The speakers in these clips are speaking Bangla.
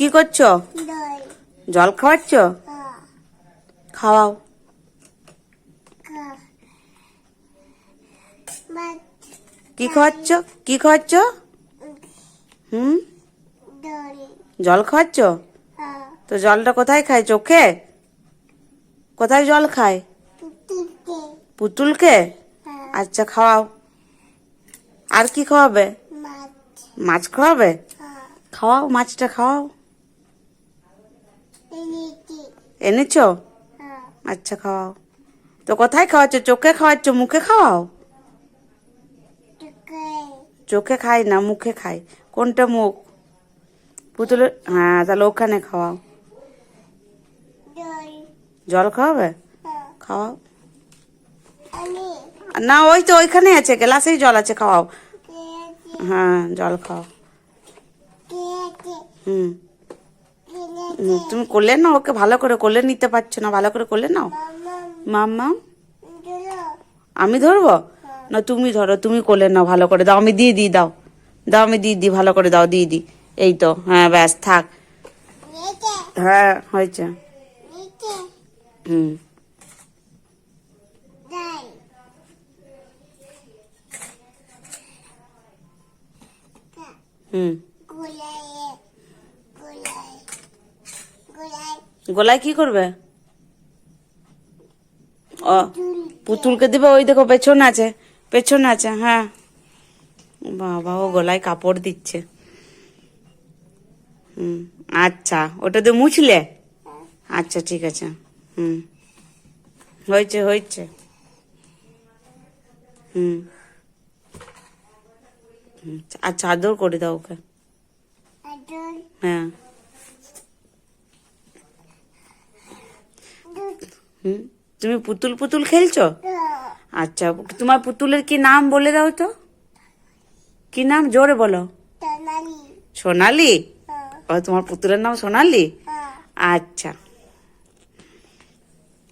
কি করছ? জল খাওয়াচ্ছ? খাওয়াও। কা খাওয়াচ্ছ? কি খাওয়াচ্ছ? হুম? জল খাওয়াচ্ছ? তো জলটা কোথায় খায়? চোখে? কোথায় জল খায়? পুতুলকে। পুতুলকে? আচ্ছা খাওয়াও। আর কি খাওয়াবে? মাছ। মাছ খাওয়াবে? খাওয়াও মাছটা খাওয়াও। এনেছি। এনেছো? আচ্ছা খাওয়াও। তো কোথায় খাওয়াচ্ছ? চোখে খাওয়াচ্ছ? মুখে খাওয়াও? চোখে। খায় না মুখে খায় কোনটা মুখ? পুতুলের? হ্যাঁ তাহলে ওখানে খাওয়াও। জল। খাওয়াবে? খাওয়াও। না ওই তো ওইখানে আছে গ্লাসেই জল আছে খাওয়াও। হ্যাঁ জল খাও কেছি হুম কেছি হুম, তুমি করলে না, ওকে ভালো করে করলে নিতে পারছ না, ভালো করে করলে নাও। মামা মাম্মা, আমি ধরবো? না, তুমি ধরো, তুমি করলে নাও, ভালো করে দাও, আমি দিয়ে দিই, দাও। দাও, আমি দিয়ে দিই, ভালো করে দাও, দিয়ে দিই। এই তো হ্যাঁ ব্যাস, থাক। হ্যাঁ হয়েছে। হুম। হুম। গোলায় কি করবে? ও পুতুলকে দিবে? ওই দেখো পেছন আছে পেছন আছে হ্যাঁ। বাবা ও গলায় কাপড় দিচ্ছে। হুম আচ্ছা ওটা দিয়ে মুছলে? আচ্ছা ঠিক আছে হুম। হয়েছে হয়েছে। হুম। হুম, আচ্ছা আদর করে দাও ওকে। হ্যাঁ। হুম? তুমি পুতুল পুতুল খেলছো? আচ্ছা তোমার পুতুলের কি নাম বলে দাও তো? কি নাম? জোরে বলো। সোনালি। ও তোমার পুতুলের নাম সোনালি? আচ্ছা।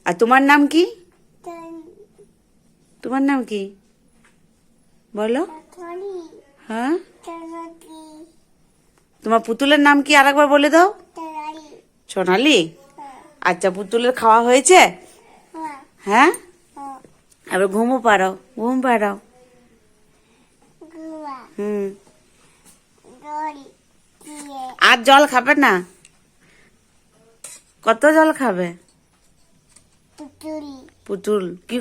আর তোমার নাম কি? তোমার নাম কি? বলো। হ্যাঁ। তোমার পুতুলের নাম কি আরেকবার বলে দাও? সোনালি? আচ্ছা পুতুলের খাওয়া হয়েছে? হ্যাঁ? এবার ঘুমো পারো ঘুম পারো হুম। আর জল খাবে না? কত জল খাবে? পুতুল কি